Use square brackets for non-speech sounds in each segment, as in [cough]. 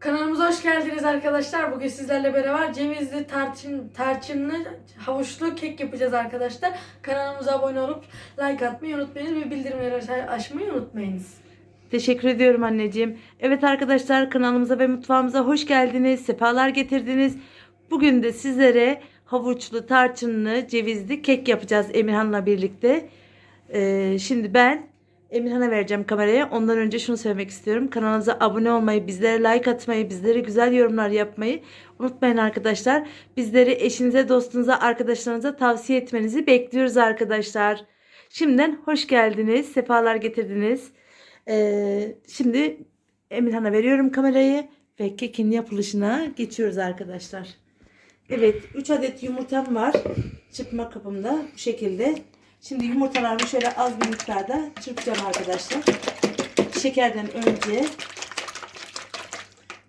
Kanalımıza hoş geldiniz arkadaşlar. Bugün sizlerle beraber cevizli, tarçın, tarçınlı, havuçlu kek yapacağız arkadaşlar. Kanalımıza abone olup like atmayı unutmayınız ve bildirimleri aç- açmayı unutmayınız. Teşekkür ediyorum anneciğim. Evet arkadaşlar kanalımıza ve mutfağımıza hoş geldiniz. Sefalar getirdiniz. Bugün de sizlere havuçlu, tarçınlı, cevizli kek yapacağız Emirhan'la birlikte. Ee, şimdi ben Emirhan'a vereceğim kameraya. Ondan önce şunu söylemek istiyorum. Kanalımıza abone olmayı, bizlere like atmayı, bizlere güzel yorumlar yapmayı unutmayın arkadaşlar. Bizleri eşinize, dostunuza, arkadaşlarınıza tavsiye etmenizi bekliyoruz arkadaşlar. Şimdiden hoş geldiniz. Sefalar getirdiniz. Ee, şimdi Emirhan'a veriyorum kamerayı ve kekin yapılışına geçiyoruz arkadaşlar. Evet 3 adet yumurtam var çırpma kabımda bu şekilde. Şimdi yumurtalarımı şöyle az bir miktarda çırpacağım arkadaşlar. Şekerden önce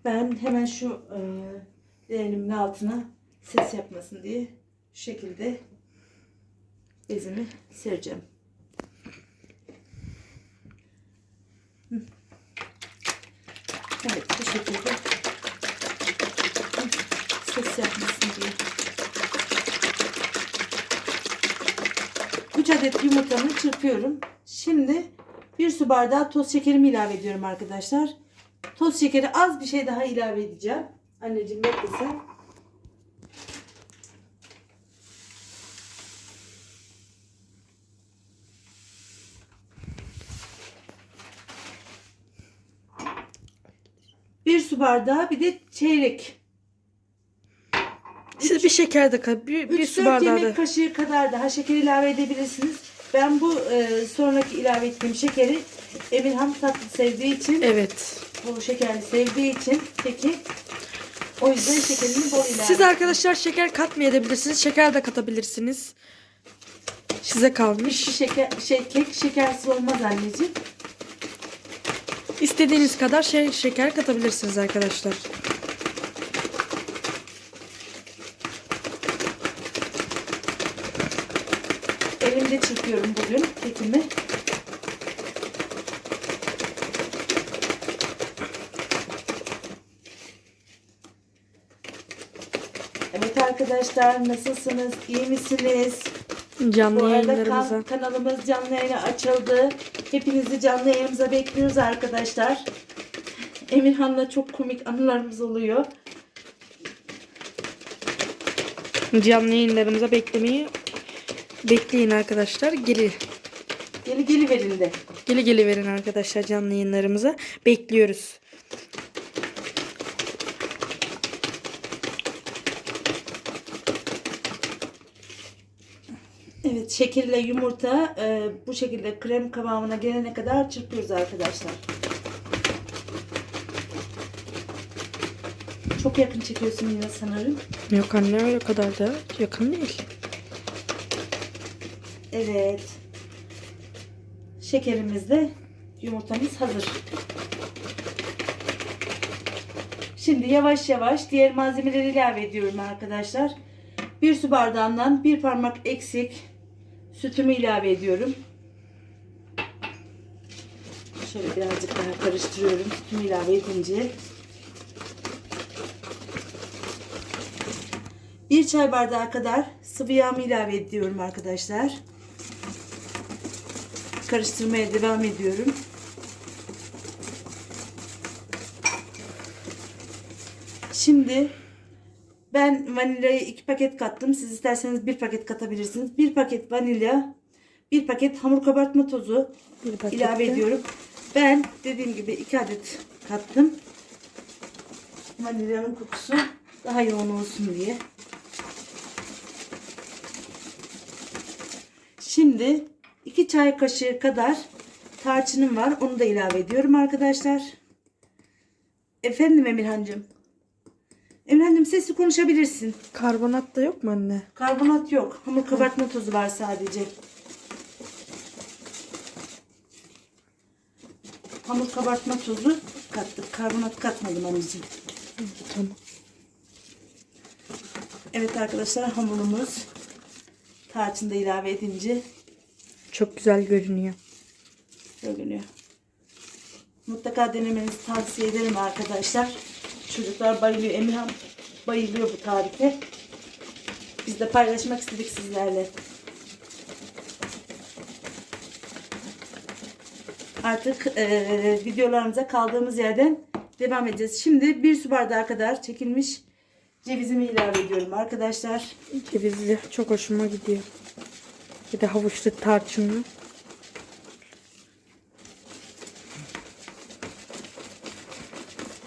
ben hemen şu e, altına ses yapmasın diye şu şekilde bezimi sereceğim. Evet bu şekilde ses yapmasın diye. 3 adet yumurtamı çırpıyorum. Şimdi bir su bardağı toz şekerimi ilave ediyorum arkadaşlar. Toz şekeri az bir şey daha ilave edeceğim. Anneciğim bekle sen. Bir su bardağı bir de çeyrek Siz bir şeker de bir, bir 3-4 su bardağı yemek da. kaşığı kadar daha şeker ilave edebilirsiniz. Ben bu e, sonraki ilave ettiğim şekeri Emirhan tatlı sevdiği için, Evet. bol şekerli sevdiği için peki o yüzden şekerini bol ilave Siz arkadaşlar şeker katmayabilirsiniz. Şeker de katabilirsiniz. Size kalmış. Hiçbir şeker, şey, kek şekersiz olmaz anneciğim. İstediğiniz kadar şey şeker katabilirsiniz arkadaşlar. Elimde çırpıyorum bugün kekimi. Evet arkadaşlar nasılsınız? İyi misiniz? Canlı Bu arada yayınlarımıza. kan- kanalımız canlı yayına açıldı. Hepinizi canlı yayınımıza bekliyoruz arkadaşlar. [laughs] Emirhan'la çok komik anılarımız oluyor. Canlı yayınlarımıza beklemeyi bekleyin arkadaşlar. Geli Geli geli verin de. geli geli verin arkadaşlar canlı yayınlarımıza. Bekliyoruz. Evet şekerle yumurta e, bu şekilde krem kıvamına gelene kadar çırpıyoruz arkadaşlar. Çok yakın çekiyorsun yine sanırım. Yok anne öyle kadar da yakın değil. Evet. Şekerimiz de yumurtamız hazır. Şimdi yavaş yavaş diğer malzemeleri ilave ediyorum arkadaşlar. Bir su bardağından bir parmak eksik sütümü ilave ediyorum. Şöyle birazcık daha karıştırıyorum sütümü ilave edince. Bir çay bardağı kadar sıvı yağımı ilave ediyorum arkadaşlar. Karıştırmaya devam ediyorum. Şimdi ben vanilyayı iki paket kattım. Siz isterseniz bir paket katabilirsiniz. Bir paket vanilya, bir paket hamur kabartma tozu Bir ilave ediyorum. Ben dediğim gibi iki adet kattım. Vanilyanın kokusu daha yoğun olsun diye. Şimdi 2 çay kaşığı kadar tarçınım var. Onu da ilave ediyorum arkadaşlar. Efendim Emirhancığım. Emirhancığım sesli konuşabilirsin. Karbonat da yok mu anne? Karbonat yok. Hamur kabartma tozu var sadece. Hamur kabartma tozu kattık. Karbonat katmadım anneciğim. Tamam. Evet arkadaşlar hamurumuz tarçını da ilave edince Çok güzel görünüyor. görünüyor. Mutlaka denemenizi tavsiye ederim arkadaşlar. Çocuklar bayılıyor. Emirhan bayılıyor bu tarife. Biz de paylaşmak istedik sizlerle. Artık eee, videolarımıza kaldığımız yerden devam edeceğiz. Şimdi bir su bardağı kadar çekilmiş cevizimi ilave ediyorum arkadaşlar. Cevizli çok hoşuma gidiyor. Bir de havuçlu tarçınlı.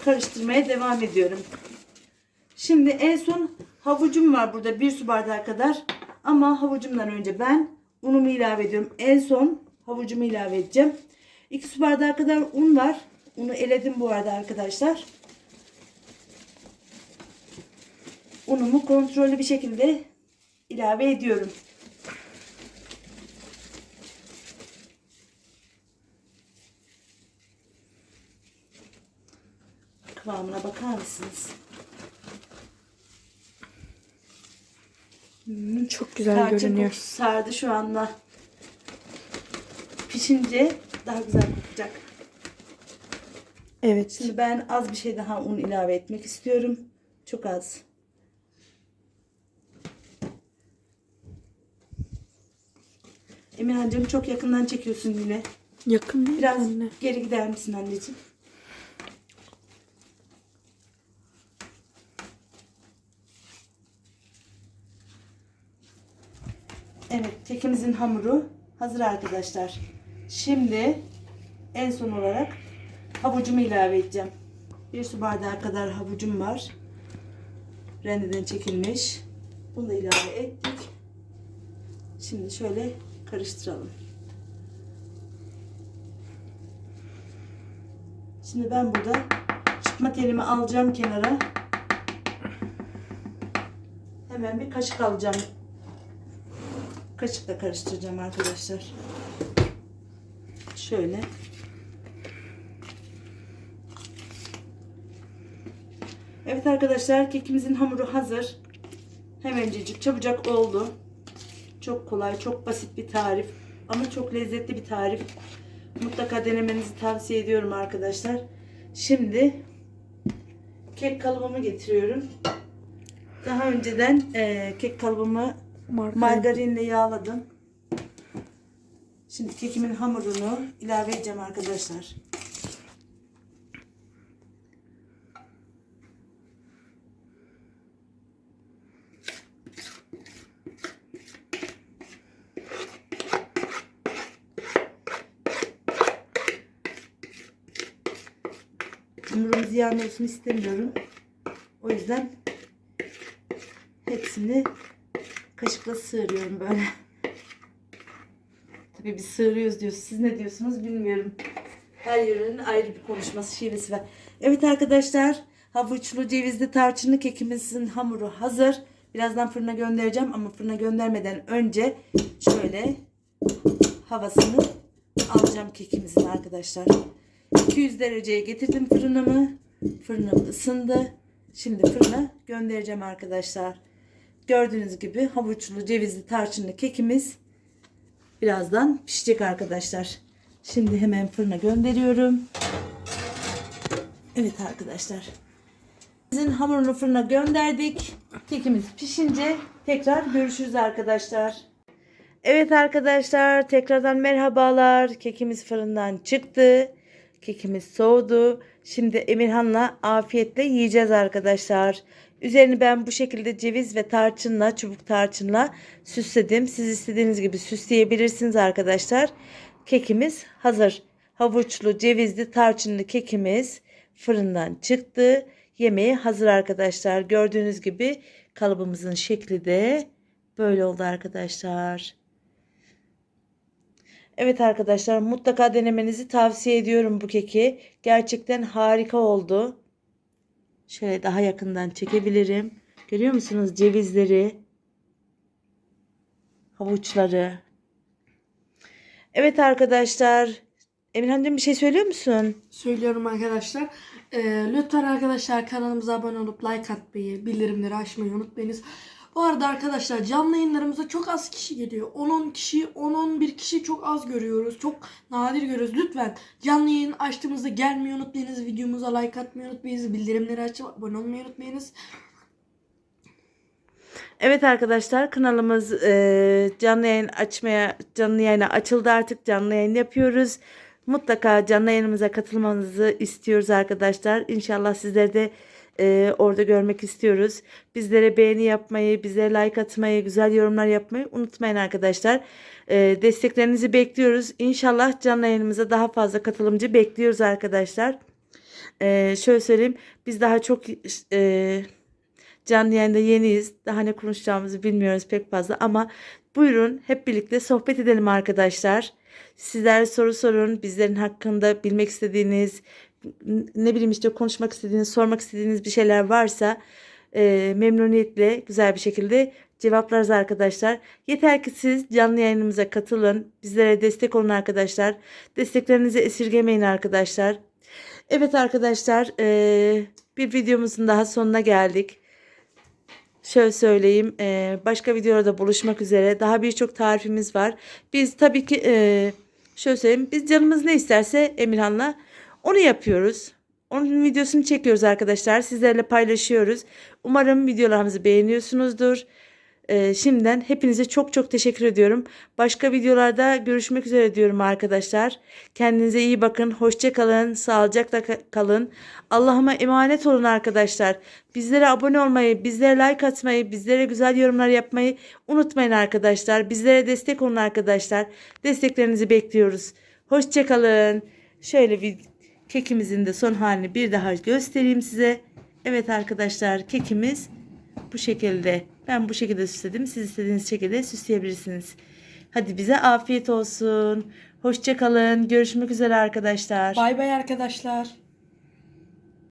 karıştırmaya devam ediyorum. Şimdi en son havucum var burada bir su bardağı kadar. Ama havucumdan önce ben unumu ilave ediyorum. En son havucumu ilave edeceğim. 2 su bardağı kadar un var. Unu eledim bu arada arkadaşlar. Unumu kontrollü bir şekilde ilave ediyorum. Kıvamına bakar mısınız? Hmm, çok güzel Tarçın görünüyor. sardı şu anda. Pişince daha güzel kokacak. Evet. Şimdi ben az bir şey daha un ilave etmek istiyorum. Çok az. Emirhan'cığım çok yakından çekiyorsun yine. Yakın değil Biraz anne. geri gider misin anneciğim? Evet, kekimizin hamuru hazır arkadaşlar. Şimdi en son olarak havucumu ilave edeceğim. Bir su bardağı kadar havucum var. Rendeden çekilmiş. Bunu da ilave ettik. Şimdi şöyle karıştıralım. Şimdi ben burada çıkma telimi alacağım kenara. Hemen bir kaşık alacağım. Kaşıkla karıştıracağım arkadaşlar. Şöyle. Evet arkadaşlar kekimizin hamuru hazır. Hemencecik çabucak oldu. Çok kolay, çok basit bir tarif. Ama çok lezzetli bir tarif. Mutlaka denemenizi tavsiye ediyorum arkadaşlar. Şimdi kek kalıbımı getiriyorum. Daha önceden eee, kek kalıbımı Margarin. margarinle yağladım. Şimdi kekimin hamurunu ilave edeceğim arkadaşlar. Hamurum ziyan olsun istemiyorum. O yüzden hepsini kaşıkla sığırıyorum böyle. Tabii biz sığırıyoruz diyoruz. Siz ne diyorsunuz bilmiyorum. Her yörenin ayrı bir konuşması şivesi var. Evet arkadaşlar havuçlu cevizli tarçınlı kekimizin hamuru hazır. Birazdan fırına göndereceğim ama fırına göndermeden önce şöyle havasını alacağım kekimizin arkadaşlar. 200 dereceye getirdim fırınımı. Fırınım ısındı. Şimdi fırına göndereceğim arkadaşlar. Gördüğünüz gibi havuçlu cevizli tarçınlı kekimiz birazdan pişecek arkadaşlar. Şimdi hemen fırına gönderiyorum. Evet arkadaşlar. Bizim hamurunu fırına gönderdik. Kekimiz pişince tekrar görüşürüz arkadaşlar. Evet arkadaşlar tekrardan merhabalar. Kekimiz fırından çıktı. Kekimiz soğudu. Şimdi Emirhan'la afiyetle yiyeceğiz arkadaşlar. Üzerini ben bu şekilde ceviz ve tarçınla, çubuk tarçınla süsledim. Siz istediğiniz gibi süsleyebilirsiniz arkadaşlar. Kekimiz hazır. Havuçlu, cevizli, tarçınlı kekimiz fırından çıktı. Yemeğe hazır arkadaşlar. Gördüğünüz gibi kalıbımızın şekli de böyle oldu arkadaşlar. Evet arkadaşlar mutlaka denemenizi tavsiye ediyorum bu keki. Gerçekten harika oldu. Şöyle daha yakından çekebilirim. Görüyor musunuz cevizleri? Havuçları. Evet arkadaşlar. Emirhan'cığım bir şey söylüyor musun? Söylüyorum arkadaşlar. Ee, lütfen arkadaşlar kanalımıza abone olup like atmayı, bildirimleri açmayı unutmayınız. Bu arada arkadaşlar canlı yayınlarımıza çok az kişi geliyor. 10-10 kişi, 10-11 kişi çok az görüyoruz. Çok nadir görüyoruz. Lütfen canlı yayın açtığımızda gelmeyi unutmayınız. Videomuza like atmayı unutmayınız. Bildirimleri açıp abone olmayı unutmayınız. Evet arkadaşlar kanalımız e, canlı yayın açmaya canlı yayına açıldı artık canlı yayın yapıyoruz. Mutlaka canlı yayınımıza katılmanızı istiyoruz arkadaşlar. İnşallah sizleri de e, orada görmek istiyoruz. Bizlere beğeni yapmayı, bize like atmayı, güzel yorumlar yapmayı unutmayın arkadaşlar. E, desteklerinizi bekliyoruz. İnşallah canlı yayınımıza daha fazla katılımcı bekliyoruz arkadaşlar. E, şöyle söyleyeyim biz daha çok e, Canlı yayında yeniyiz. Daha ne konuşacağımızı bilmiyoruz pek fazla ama buyurun hep birlikte sohbet edelim arkadaşlar. Sizler soru sorun. Bizlerin hakkında bilmek istediğiniz, ne bileyim işte konuşmak istediğiniz, sormak istediğiniz bir şeyler varsa e, memnuniyetle güzel bir şekilde cevaplarız arkadaşlar. Yeter ki siz canlı yayınımıza katılın. Bizlere destek olun arkadaşlar. Desteklerinizi esirgemeyin arkadaşlar. Evet arkadaşlar e, bir videomuzun daha sonuna geldik. Şöyle söyleyeyim. e, başka videoda buluşmak üzere. Daha birçok tarifimiz var. Biz tabii ki e, şöyle söyleyeyim. Biz canımız ne isterse Emirhan'la onu yapıyoruz. Onun videosunu çekiyoruz arkadaşlar. Sizlerle paylaşıyoruz. Umarım videolarımızı beğeniyorsunuzdur. E, şimdiden hepinize çok çok teşekkür ediyorum. Başka videolarda görüşmek üzere diyorum arkadaşlar. Kendinize iyi bakın. Hoşça kalın. Sağlıcakla ka- kalın. Allah'ıma emanet olun arkadaşlar. Bizlere abone olmayı, bizlere like atmayı, bizlere güzel yorumlar yapmayı unutmayın arkadaşlar. Bizlere destek olun arkadaşlar. Desteklerinizi bekliyoruz. Hoşçakalın. Şöyle bir kekimizin de son halini bir daha göstereyim size. Evet arkadaşlar kekimiz bu şekilde. Ben bu şekilde süsledim. Siz istediğiniz şekilde süsleyebilirsiniz. Hadi bize afiyet olsun. Hoşçakalın. Görüşmek üzere arkadaşlar. Bay bay arkadaşlar.